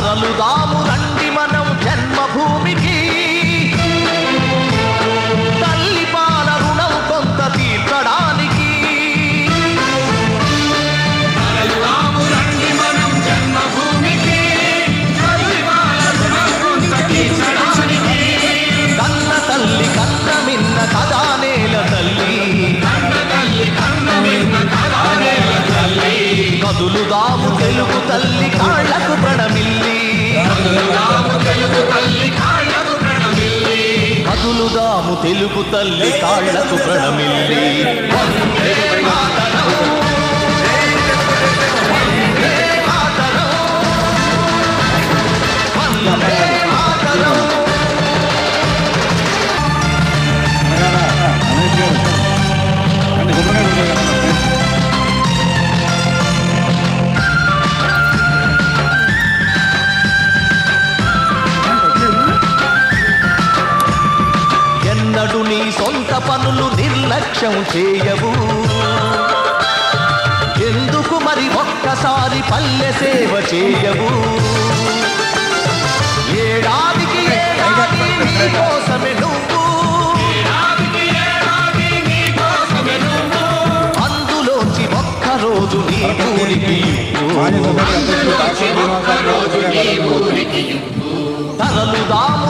తరలుదాము రండి మనం జన్మభూమికి. తల్లి పాల రుణం కొంత తీర్చడానికి. కన్న తల్లి కన్న మిన్న కదా నేల తల్లి. కదులుదాము తెలుగు తల్లి కాళ్ళకు ప్రణమిల్లి Yeah. పనులు నిర్లక్ష్యం చేయవు. ఎందుకు మరి ఒక్కసారి పల్లె సేవ చేయవు? ఏడాదికి ఏడాది కోసమే నువ్వు. అందులోంచి ఒక్క రోజు నీ ఊరికి తరలుదాము రండి మనం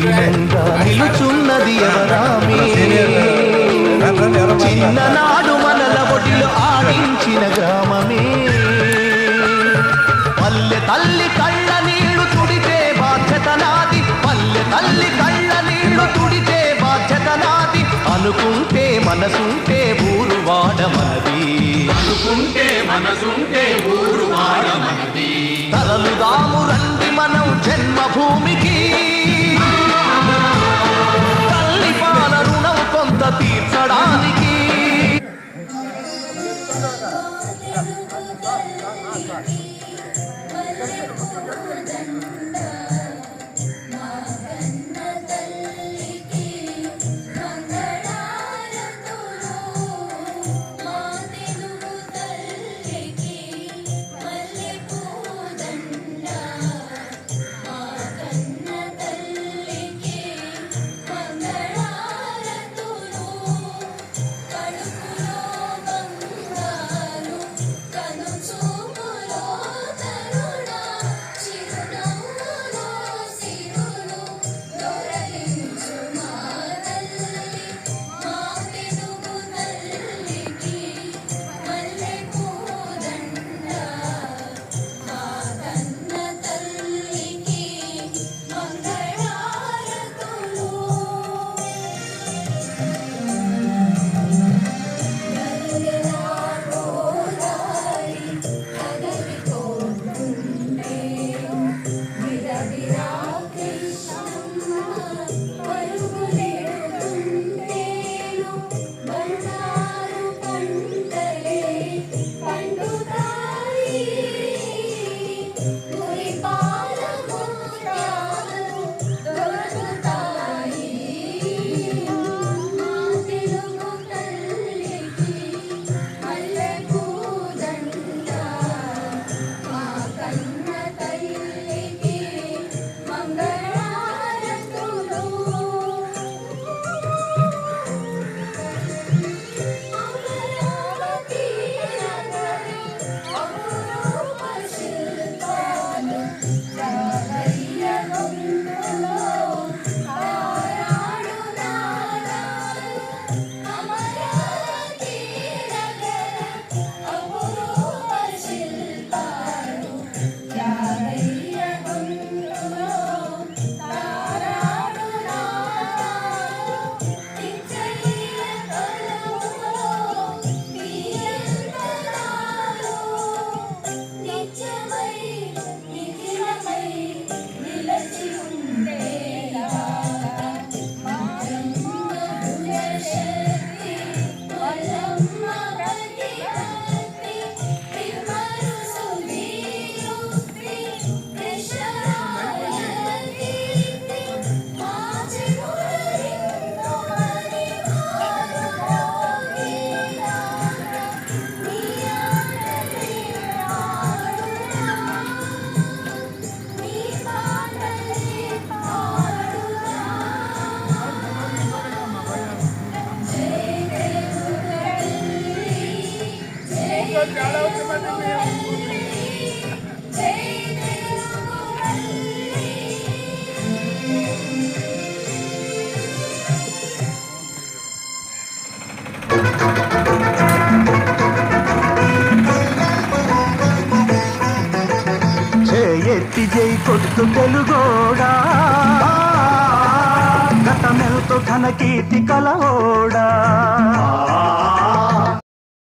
నిలుచున్నది ఎవరామే? చిన్ననాడు మనల ఒడిలో ఆడించిన గ్రామమే. పల్లె తల్లి కళ్ళ నీళ్ళు తుడితే బాధ్యత నాది. పల్లె తల్లి కళ్ళ నీళ్ళు తుడితే బాధ్యత నాది. అనుకుంటే మనసుంటే ఊరు వాడమనది అనుకుంటే మనసుంటే ఊరు వాడమన్నది తరలుదాము కొంత తీర్చడానికి మా దాంట్లో ఎత్తి జై కొట్టు తెలుగోడా? గతమెలతో ఘన కీర్తి కలవోడా?